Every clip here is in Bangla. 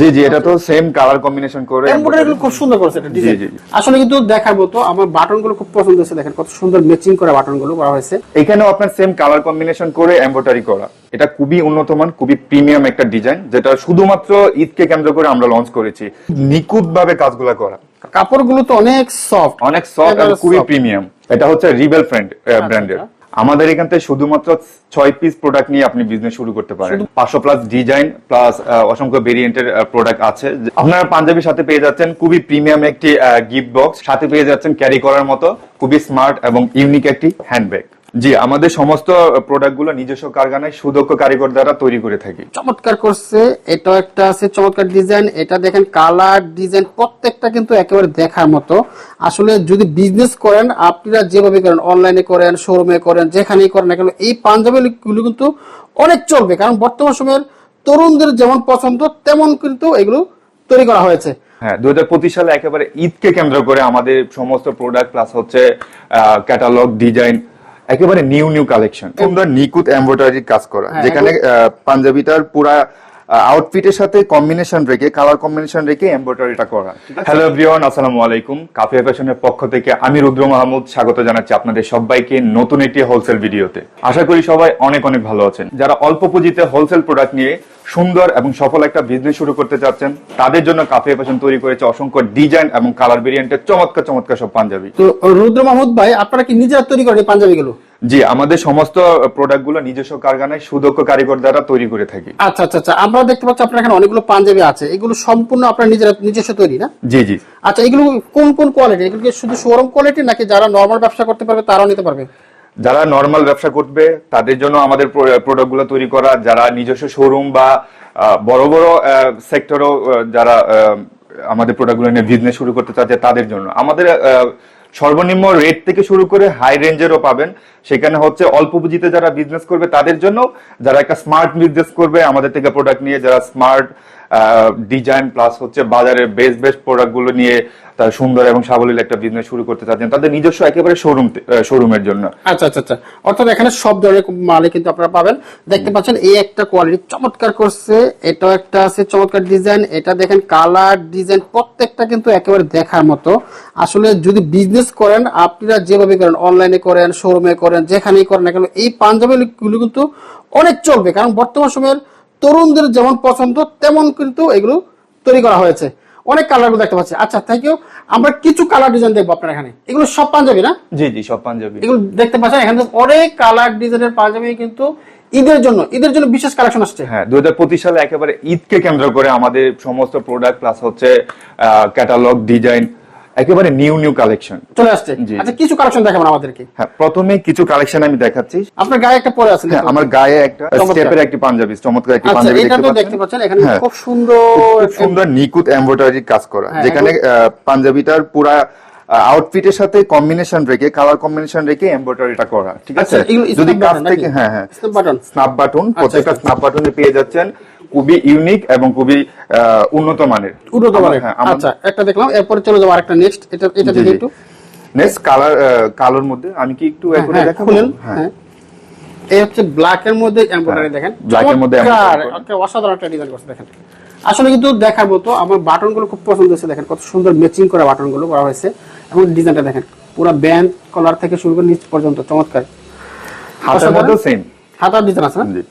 জি জি এটা তো সেম কালার কম্বিনেশন করে এমব্রয়ডারি খুব সুন্দর করেছে এটা ডিজাইন। আসলে কিন্তু দেখাবো তো আমার বাটনগুলো খুব পছন্দ হয়েছে দেখেন কত সুন্দর ম্যাচিং করা বাটনগুলো করা হয়েছে। এখানেও আপনার সেম কালার কম্বিনেশন করে এমব্রয়ডারি করা। এটা খুবই উন্নত মান খুবই প্রিমিয়াম একটা ডিজাইন যেটা শুধুমাত্র ঈদকে কেন্দ্র করে আমরা লঞ্চ করেছি। নিখুঁত ভাবে কাজগুলা করা। কাপড়গুলো তো অনেক সফট অনেক সফট আর খুবই প্রিমিয়াম এটা হচ্ছে রিবেল ফ্রেন্ড ব্র্যান্ডের। আমাদের এখান থেকে শুধুমাত্র ছয় পিস প্রোডাক্ট নিয়ে আপনি বিজনেস শুরু করতে পারেন। পাঁচশো প্লাস ডিজাইন প্লাস অসংখ্য ভেরিয়েন্টের প্রোডাক্ট আছে। আপনারা পাঞ্জাবির সাথে পেয়ে যাচ্ছেন খুবই প্রিমিয়াম একটি গিফট বক্স সাথে পেয়ে যাচ্ছেন ক্যারি করার মতো খুবই স্মার্ট এবং ইউনিক একটি হ্যান্ডব্যাগ জি আমাদের সমস্ত প্রোডাক্টগুলো নিজস্ব কারখানায় সুদক্ষ কারিগর দ্বারা তৈরি করে থাকি। চমৎকার করছে এটাও একটা আছে চমৎকার ডিজাইন এটা দেখেন কালার ডিজাইন প্রত্যেকটা কিন্তু একেবারে দেখার মতো। আসলে যদি বিজনেস করেন আপনারা যেভাবে করেন অনলাইনে করেন শোরুমে করেন যেখানেই করেন না কেন এই পাঞ্জাবি গুলো কিন্তু অনেক চলবে। কারণ বর্তমান সময়ের তরুণদের যেমন পছন্দ তেমন কিন্তু এগুলো তৈরি করা হয়েছে। হ্যাঁ দু সালে একেবারে ঈদকে কেন্দ্র করে আমাদের সমস্ত প্রোডাক্ট প্লাস হচ্ছে ক্যাটালগ ডিজাইন একেবারে নিউ নিউ কালেকশন সুন্দর নিকুত এমব্রয়ডারির কাজ করা। হ্যাঁ, যেখানে পাঞ্জাবিটার পুরা আউটফিটের সাথে কম্বিনেশন রেখে কালার কম্বিনেশন রেখে এমব্রয়ডারিটা করা। হ্যালো এভরিওয়ান আসসালামু আলাইকুম। কাফিয়া ফ্যাশনের পক্ষ থেকে আমি রুদ্র মাহমুদ স্বাগত জানাচ্ছি আপনাদের সবাইকে নতুন একটি হোলসেল ভিডিওতে আশা করি সবাই অনেক অনেক ভালো আছেন। যারা অল্প পুঁজিতে হোলসেল প্রোডাক্ট নিয়ে সুন্দর এবং সফল একটা বিজনেস শুরু করতে চাচ্ছেন। তাদের জন্য কাফিয়া ফ্যাশন তৈরি করেছে অসংখ্য ডিজাইন এবং কালার ভেরিয়েন্টের চমৎকার চমৎকার সব পাঞ্জাবি। তো রুদ্র মাহমুদ ভাই আপনারা কি নিজেরা তৈরি করেন পাঞ্জাবিগুলো? জি আমাদের সমস্ত প্রোডাক্টগুলো নিজস্ব কারখানায় সুদক্ষ কারিগর দ্বারা তৈরি করে থাকি। আচ্ছা আচ্ছা আচ্ছা আমরা দেখতে পাচ্ছি আপনার এখানে অনেকগুলো পাঞ্জাবি আছে। এগুলো সম্পূর্ণ আপনার নিজের নিজস্ব তৈরি না? জি জি। আচ্ছা এগুলো কোন কোন কোয়ালিটি এগুলো কি শুধু শোরুম কোয়ালিটি নাকি যারা নর্মাল ব্যবসা করতে পারবে তারাও নিতে পারবে? যারা নর্মাল ব্যবসা করবে, তাদের জন্য আমাদের প্রোডাক্টগুলো তৈরি করা, যারা নিজস্ব শোরুম বা বড় বড় সেক্টরও যারা আমাদের প্রোডাক্টগুলো নিয়ে বিজনেস শুরু করতে চাচ্ছে তাদের জন্য। আমাদের সর্বনিম্ন রেট থেকে শুরু করে হাই রেঞ্জেরও পাবেন। সেখানে হচ্ছে অল্প পুঁজিতে যারা বিজনেস করবে, তাদের জন্য যারা একটা স্মার্ট বিজনেস করবে, আমাদের থেকে প্রোডাক্ট নিয়ে, যারা স্মার্ট ডিজাইন প্লাস হচ্ছে বাজারের বেস্ট বেস্ট প্রোডাক্টগুলো নিয়ে সুন্দর এবং সাবলীল একটা বিজনেস শুরু করতে চাচ্ছেন। তাদের নিজস্ব একেবারে শোরুম শোরুমের জন্য। আচ্ছা আচ্ছা আচ্ছা। অর্থাৎ এখানে সব ধরনের মালে কিন্তু আপনারা পাবেন। দেখতে পাচ্ছেন এই একটা কোয়ালিটি চমৎকার করছে, এটাও একটা আছে চমৎকার ডিজাইন এটা দেখেন কালার ডিজাইন প্রত্যেকটা কিন্তু একেবারে দেখার মতো। আসলে যদি বিজনেস করেন, আপনারা যেভাবে করেন অনলাইনে করেন শোরুমে করেন, যেখানেই করেন না কেন, এই পাঞ্জাবি গুলো কিন্তু অনেক চলবে। কারণ বর্তমান সময়ের তরুণদের যেমন পছন্দ তেমন কিন্তু এগুলো তৈরি করা হয়েছে। অনেক কালার দেখতে পাচ্ছি। আচ্ছা থ্যাংক ইউ আমরা কিছু কালার ডিজাইন দেখব আপনার এখানে। এগুলো সব পাঞ্জাবি না? জি জি সব পাঞ্জাবি। এগুলো দেখতে পাচ্ছেন এখানে অনেক কালার ডিজাইনের পাঞ্জাবি কিন্তু ঈদের জন্য ঈদের জন্য বিশেষ কালেকশন আসছে। হ্যাঁ দু সালে একেবারে ঈদকে কেন্দ্র করে আমাদের সমস্ত প্রোডাক্ট প্লাস হচ্ছে ক্যাটালগ ডিজাইন একেবারে নিউ নিউ কালেকশন চলে আসছে। আচ্ছা কিছু কালেকশন দেখাবেন আমাদেরকে। হ্যাঁ প্রথমে কিছু কালেকশন আমি দেখাচ্ছি। আপনার গায়ে একটা পরে আছে হ্যাঁ আমার গায়ে একটা স্টেপের একটি পাঞ্জাবি চমৎকার একটি আচ্ছা পাঞ্জাবি এটা দেখতে তো দেখতে পাচ্ছেন এখানে হ্যাঁ। খুব সুন্দর সুন্দর নিকুত এমব্রয়ডারি কাজ করা। হ্যাঁ, যেখানে পাঞ্জাবিটার পুরা আউটফিটের সাথে কম্বিনেশন রেখে কালার কম্বিনেশন রেখে এমব্রয়ডারিটা করা ঠিক আছে? আচ্ছা, যদি snap কাছ থেকে হ্যাঁ হ্যাঁ। Snap button? স্ন্যাপ বাটন প্রত্যেকটা আচ্ছা। স্ন্যাপ বাটনে পেয়ে যাচ্ছেন। খুবই ইউনিক এবং খুবই উন্নত মানের। উন্নত মানের। হ্যাঁ, আচ্ছা একটা দেখলাম এরপরে চলে যাব আরেকটা নেক্সট এটা এটা দেখে। একটু। নেক্সট কালার কালোর মধ্যে। আমি কি একটু হ্যাঁ, এখন হ্যাঁ, দেখাবো? হ্যাঁ। এই হচ্ছে ব্ল্যাক এর মধ্যে এমব্রয়ডারি দেখেন। Black এর মধ্যে অসাধারণ একটা ডিজাইন করছে দেখেন। আসলে কিন্তু দেখার মতো আমার বাটনগুলো খুব পছন্দ হয়েছে দেখেন। কত সুন্দর ম্যাচিং করা বাটনগুলো করা হয়েছে। এবং ডিজাইনটা দেখেন পুরো ব্যান্ড কলার থেকে শুরু করে নিচ পর্যন্ত চমৎকার। হাতের মধ্যে সেম হাতার ডিজাইন আছে না? জি।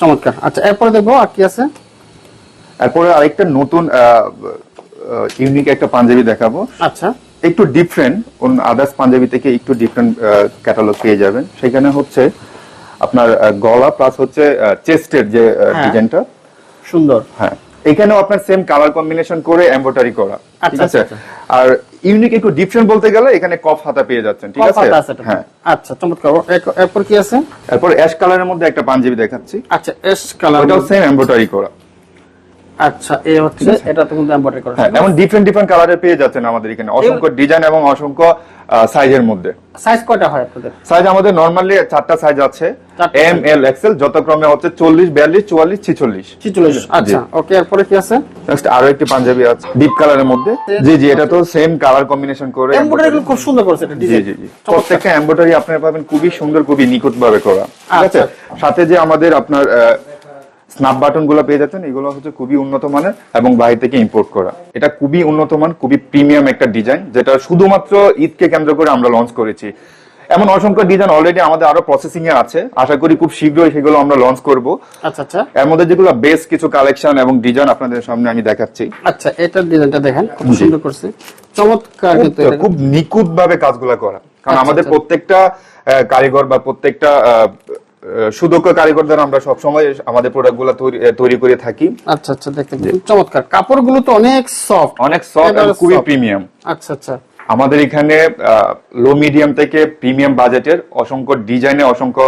চমৎকার। আচ্ছা এরপরে দেখব আর কি আছে? এরপরে আরেকটা নতুন ইউনিক একটা পাঞ্জাবি দেখাবো। আচ্ছা। একটু ডিফারেন্ট অন্য আদার্স পাঞ্জাবি থেকে একটু ডিফারেন্ট ক্যাটালগ পেয়ে যাবেন। সেখানে হচ্ছে আপনার গলা প্লাস হচ্ছে চেস্টের যে হ্যাঁ। ডিজাইনটা সুন্দর। হ্যাঁ। এখানেও আপনার সেম কালার কম্বিনেশন করে এমব্রয়ডারি করা ঠিক আচ্ছা, আছে? আচ্ছা, আর ইউনিক একটু ডিফারেন্ট বলতে গেলে এখানে কফ হাতা পেয়ে যাচ্ছেন ঠিক আছে? হ্যাঁ। আচ্ছা চমৎকার। এরপর কি আছে? এরপর অ্যাশ কালারের মধ্যে একটা পাঞ্জাবি দেখাচ্ছি। আচ্ছা এস কালার ওটাও সেম এমব্রয়ডারি করা। আচ্ছা হচ্ছে এটা তো কিন্তু এমব্রয়ডারি করা হ্যাঁ এমন ডিফারেন্ট ডিফারেন্ট কালারের পেয়ে যাচ্ছেন আমাদের এখানে। অসংখ্য ডিজাইন এবং অসংখ্য সাইজের মধ্যে। সাইজ কয়টা হয় আপনাদের? সাইজ আমাদের নর্মালি চারটা সাইজ আছে। এম এল এক্সেল হচ্ছে চল্লিশ বিয়াল্লিশ চুয়াল্লিশ ছিচল্লিশ। ছিচল্লিশ আচ্ছা ওকে এরপরে কি আছে? নেক্সট আরও একটি পাঞ্জাবি আছে ডিপ কালারের মধ্যে। জি জি এটা তো সেম কালার কম্বিনেশন করে এমব্রয়ডারি খুব সুন্দর করেছে এটা ডিজাইন জি জি। প্রত্যেকটা এমব্রয়ডারি আপনারা পাবেন খুবই সুন্দর খুবই নিখুঁত ভাবে করা। ঠিক আছে? আচ্ছা। সাথে যে আমাদের আপনার স্ন্যাপ বাটনগুলো পেয়ে যাচ্ছেন এগুলো হচ্ছে খুবই উন্নত মানের এবং বাইরে থেকে ইম্পোর্ট করা। এটা খুবই উন্নত মান খুবই প্রিমিয়াম একটা ডিজাইন যেটা শুধুমাত্র ঈদকে কেন্দ্র করে আমরা লঞ্চ করেছি। এমন অসংখ্য ডিজাইন অলরেডি আমাদের আরও প্রসেসিং এ আছে। আশা করি খুব শীঘ্রই সেগুলো আমরা লঞ্চ করব। আচ্ছা আচ্ছা। এর মধ্যে যেগুলো বেস কিছু কালেকশন এবং ডিজাইন আপনাদের সামনে আমি দেখাচ্ছি। আচ্ছা এটার ডিজাইনটা দেখেন খুব সুন্দর করছে। চমৎকার কিন্তু এটা। খুব নিখুঁত ভাবে কাজগুলো করা। কারণ আচ্ছা, আমাদের আচ্ছা। প্রত্যেকটা কারিগর বা প্রত্যেকটা সুদক্ষ কারিগর দ্বারা আমরা সবসময় আমাদের প্রোডাক্টগুলা তৈরি করে থাকি। আচ্ছা আচ্ছা দেখতে চমৎকার। কাপড়গুলো তো অনেক সফট অনেক সফট এবং খুবই প্রিমিয়াম আচ্ছা আচ্ছা। আমাদের এখানে লো মিডিয়াম থেকে প্রিমিয়াম বাজেটের অসংখ্য ডিজাইনে অসংখ্য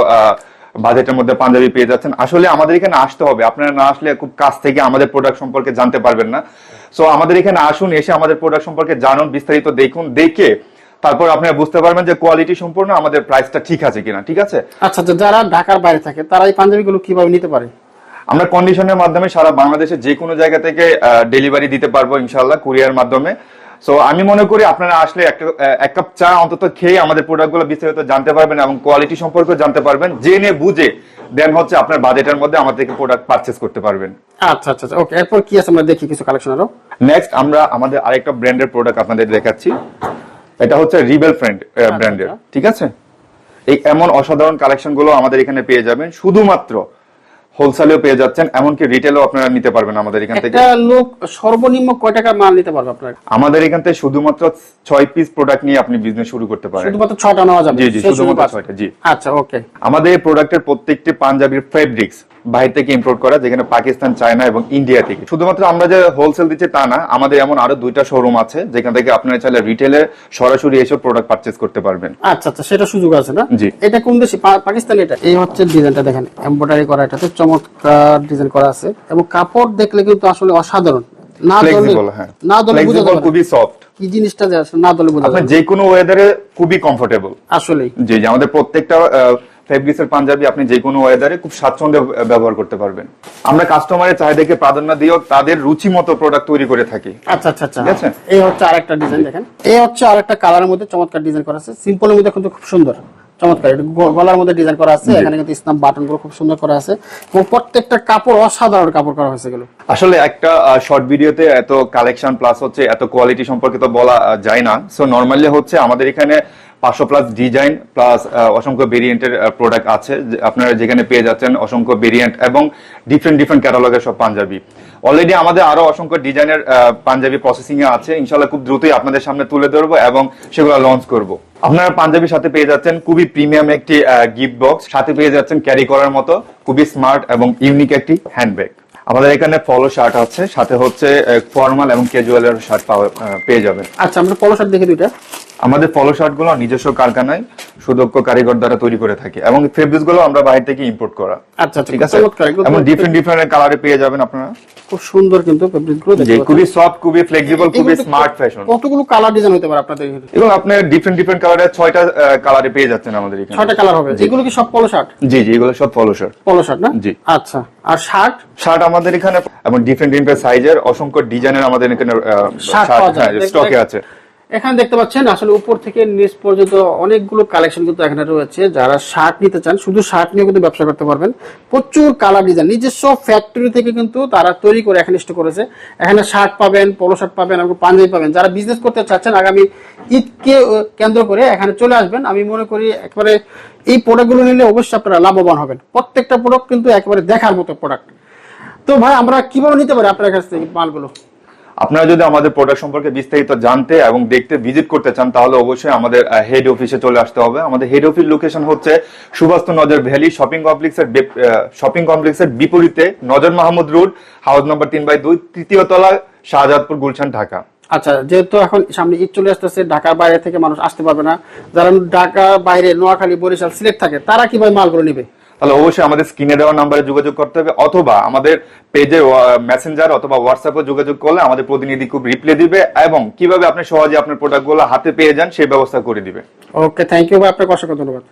বাজেটের মধ্যে পাঞ্জাবি পেয়ে যাচ্ছেন। আসলে আমাদের এখানে আসতে হবে। আপনারা না আসলে খুব কাছ থেকে আমাদের প্রোডাক্ট সম্পর্কে জানতে পারবেন না। সো আমাদের এখানে আসুন এসে আমাদের প্রোডাক্ট সম্পর্কে জানুন বিস্তারিত দেখুন দেখে তারপর আপনারা বুঝতে পারবেন যে কোয়ালিটি সম্পূর্ণ আমাদের প্রাইসটা ঠিক আছে কিনা ঠিক আছে? আচ্ছা আচ্ছা যারা ঢাকার বাইরে থাকে তারা এই পাঞ্জাবিগুলো কীভাবে নিতে পারে? আমরা কন্ডিশনের মাধ্যমে সারা বাংলাদেশে যে কোনো জায়গা থেকে ডেলিভারি দিতে পারব ইনশাল্লাহ কুরিয়ার মাধ্যমে। সো আমি মনে করি আপনারা আসলে একটা এক কাপ চা অন্তত খেয়ে আমাদের প্রোডাক্টগুলো বিস্তারিত জানতে পারবেন এবং কোয়ালিটি সম্পর্কে জানতে পারবেন। জেনে বুঝে দেন হচ্ছে আপনার বাজেটের মধ্যে আমাদের থেকে প্রোডাক্ট পারচেস করতে পারবেন। আচ্ছা আচ্ছা ওকে এরপর কি আছে আমরা দেখি কিছু কালেকশন আরও? নেক্সট আমরা আমাদের আরেকটা ব্র্যান্ডের প্রোডাক্ট আপনাদের দেখাচ্ছি। এটা হচ্ছে রিবেল ফ্রেন্ড ব্র্যান্ডের ঠিক আছে? এই এমন অসাধারণ কালেকশনগুলো আমাদের এখানে পেয়ে যাবেন। শুধুমাত্র হোলসেলেও পেয়ে যাচ্ছেন এমনকি রিটেলও আপনারা নিতে পারবেন আমাদের এখান থেকে। একটা লোক সর্বনিম্ন কয় টাকার মাল নিতে পারবে আপনার? আমাদের এখান থেকে শুধুমাত্র ছয় পিস প্রোডাক্ট নিয়ে আপনি বিজনেস শুরু করতে পারেন। শুধুমাত্র ছয়টা নেওয়া যাবে? জি জি শুধুমাত্র সুযোগ আছে। ছয়টা জি। আচ্ছা ওকে আমাদের এই প্রোডাক্টের প্রত্যেকটি পাঞ্জাবির ফেব্রিক্স বাইরে থেকে ইম্পোর্ট করা যেখানে পাকিস্তান চায়না এবং ইন্ডিয়া থেকে। শুধুমাত্র আমরা যে হোলসেল দিচ্ছি তা না আমাদের এমন আরও দুইটা শোরুম আছে যেখান থেকে আপনারা চাইলে রিটেলে সরাসরি এসব প্রোডাক্ট পারচেস করতে পারবেন। আচ্ছা আচ্ছা সেটা সুযোগ আছে না? জি। এটা কোন দেশে? পাকিস্তানি এটা? এই হচ্ছে ডিজাইনটা দেখেন এমব্রয়ডারি করা এটাতে চমৎকার ডিজাইন করা আছে। এবং কাপড় দেখলে কিন্তু আসলে অসাধারণ। না হ্যাঁ। না। খুবই সফট কি জিনিসটা যে আসলে না দলে বোঝা। যে কোনো ওয়েদারে খুবই কমফোর্টেবল আসলেই। জি জি আমাদের প্রত্যেকটা ফেব্রিক্সের পাঞ্জাবি আপনি যে কোনো ওয়েদারে খুব স্বাচ্ছন্দ্যে ব্যবহার করতে পারবেন। আমরা কাস্টমারের চাহিদাকে প্রাধান্য দিয়েও তাদের রুচি মতো প্রোডাক্ট তৈরি করে থাকি। আচ্ছা আচ্ছা আচ্ছা। ঠিক আছে? এই হচ্ছে আরেকটা ডিজাইন দেখেন। এই হচ্ছে আরেকটা কালারের মধ্যে চমৎকার ডিজাইন করা আছে। সিম্পলের মধ্যে কিন্তু খুব সুন্দর। চমৎকার গলার মধ্যে ডিজাইন করা আছে এখানে কিন্তু ইসলাম বাটনগুলো খুব সুন্দর করা আছে এবং প্রত্যেকটা কাপড় অসাধারণ কাপড় করা হয়েছে আসলে একটা শর্ট ভিডিওতে এত কালেকশন প্লাস হচ্ছে এত কোয়ালিটি সম্পর্কে তো বলা যায় না। সো নর্মালি হচ্ছে আমাদের এখানে পাঁচশো প্লাস ডিজাইন প্লাস অসংখ্য ভেরিয়েন্টের প্রোডাক্ট আছে। আপনারা যেখানে পেয়ে যাচ্ছেন অসংখ্য ভেরিয়েন্ট এবং ডিফারেন্ট ডিফারেন্ট ক্যাটালগের সব পাঞ্জাবি। অলরেডি আমাদের আরও অসংখ্য ডিজাইনের পাঞ্জাবি প্রসেসিং এ আছে। ইনশাল্লাহ খুব দ্রুতই আপনাদের সামনে তুলে ধরবো এবং সেগুলো লঞ্চ করব। আপনারা পাঞ্জাবির সাথে পেয়ে যাচ্ছেন খুবই প্রিমিয়াম একটি গিফট বক্স সাথে পেয়ে যাচ্ছেন ক্যারি করার মতো খুবই স্মার্ট এবং ইউনিক একটি হ্যান্ডব্যাগ আমাদের এখানে ফলো শার্ট আছে। সাথে হচ্ছে ফর্মাল এবং ক্যাজুয়ালের শার্ট পেয়ে যাবেন। আচ্ছা আমরা পলো শার্ট দেখি দুইটা। আমাদের ফলো শার্টগুলো নিজস্ব কারখানায় সুদক্ষ কারিগর দ্বারা তৈরি করে থাকি এবং ফেব্রিক্সগুলো আমরা বাইরে থেকে ইম্পোর্ট করা। আচ্ছা আচ্ছা ঠিক আছে? এবং ডিফারেন্ট ডিফারেন্ট কালারে পেয়ে যাবেন আপনারা। খুব সুন্দর কিন্তু ফেব্রিকগুলো যে খুবই সফট খুবই ফ্লেক্সিবল খুবই স্মার্ট ফ্যাশন কতগুলো কালার ডিজাইন হতে পারে আপনাদের আপনি ডিফারেন্ট ডিফারেন্ট ছয়টা কালারে পেয়ে যাচ্ছেন আমাদের এখানে। কালার হবে। এগুলো কি সব পলো শার্ট জি জি এগুলো সব ফলো শার্ট পলো শার্ট না? জি। আচ্ছা আর শার্ট শার্ট আমাদের এখানে এবং ডিফারেন্ট ডিফারেন্ট সাইজের অসংখ্য ডিজাইনের আমাদের এখানে শার্ট স্টকে আছে। এখানে দেখতে পাচ্ছেন, আসলে উপর থেকে নিচ পর্যন্ত অনেকগুলো কালেকশন কিন্তু এখানে রয়েছে। যারা শার্ট নিতে চান, শুধু শার্ট নিয়ে কিন্তু ব্যবসা করতে পারবেন। প্রচুর কালার ডিজাইন নিজস্ব ফ্যাক্টরি থেকে কিন্তু তারা তৈরি করে এখানে স্টোর করেছে। এখানে শার্ট পাবেন পোলো শার্ট পাবেন, এবং পাঞ্জাবি পাবেন। যারা বিজনেস করতে চাচ্ছেন, আগামী ঈদকে কেন্দ্র করে এখানে চলে আসবেন। আমি মনে করি একবারে এই প্রোডাক্টগুলো নিলে অবশ্যই আপনারা লাভবান হবেন। প্রত্যেকটা প্রোডাক্ট কিন্তু একেবারে দেখার মতো প্রোডাক্ট তো ভাই, আমরা কীভাবে নিতে পারি আপনার কাছ থেকে মালগুলো? আপনারা যদি আমাদের প্রোডাক্ট সম্পর্কে বিস্তারিত জানতে এবং দেখতে ভিজিট করতে চান, তাহলে অবশ্যই আমাদের হেড অফিসে চলে আসতে হবে। আমাদের হেড অফিস লোকেশন হচ্ছে সুভাষ নজর ভ্যালি শপিং কমপ্লেক্সের শপিং কমপ্লেক্সের বিপরীতে নজর মাহমুদ রোড, হাউস নম্বর তিন বাই দুই, তৃতীয় তলা, শাহজাদপুর, গুলশান, ঢাকা। আচ্ছা যেহেতু এখন সামনে ঈদ চলে আসতেছে, ঢাকার বাইরে থেকে মানুষ আসতে পারবে না। যারা ঢাকার বাইরে নোয়াখালী, বরিশাল সিলেক্ট থাকে, তারা কীভাবে মালগুলো নিবে? তাহলে অবশ্যই আমাদের স্ক্রিনে দেওয়া নাম্বারে যোগাযোগ করতে হবে অথবা আমাদের পেজে মেসেঞ্জার অথবা হোয়াটসঅ্যাপে যোগাযোগ করলে আমাদের প্রতিনিধি খুব রিপ্লে দিবে এবং কীভাবে আপনি সহজে আপনার প্রোডাক্টগুলো হাতে পেয়ে যান সেই ব্যবস্থা করে দিবে। ওকে থ্যাংক ইউ আপনাকে অসংখ্য ধন্যবাদ।